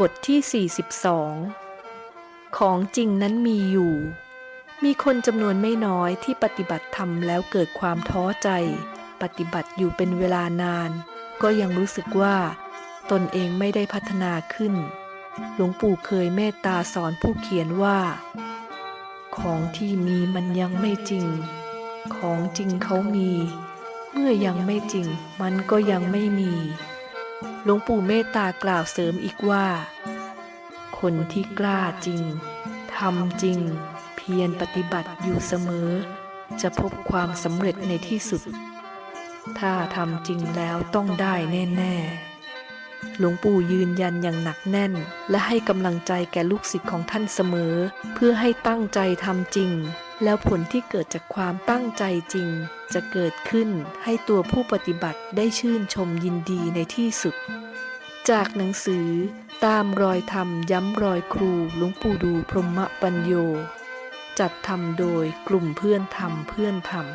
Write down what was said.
บทที่ 42 ของจริงนั้นมีอยู่ มีคนจำนวนไม่น้อยที่ปฏิบัติธรรมแล้วเกิดความท้อใจ ปฏิบัติอยู่เป็นเวลานาน ก็ยังรู้สึกว่า ตนเองไม่ได้พัฒนาขึ้น หลวงปู่เคยเมตตาสอนผู้เขียนว่า ของที่มีมันยังไม่จริง ของจริงเขามี เมื่อยังไม่จริงมันก็ยังไม่มี หลวงปู่เมตตากล่าวเสริมอีกว่า คนที่กล้าจริงทำจริง เพียรปฏิบัติอยู่เสมอ จะพบความสำเร็จในที่สุด ถ้าทำจริงแล้วต้องได้แน่ ๆ หลวงปู่ยืนยันอย่างหนักแน่น และให้กำลังใจแก่ลูกศิษย์ของท่านเสมอ เพื่อให้ตั้งใจทำจริง แล้วผลที่เกิดจากความตั้งใจจริง จะเกิดขึ้นให้ตัวผู้ปฏิบัติได้ชื่นชมยินดีในที่สุด จากหนังสือ ตามรอยธรรมย้ำรอยครูหลวงปู่ดูพรหมปัญโย จัดทำโดยกลุ่มเพื่อนธรรมเพื่อนธรรม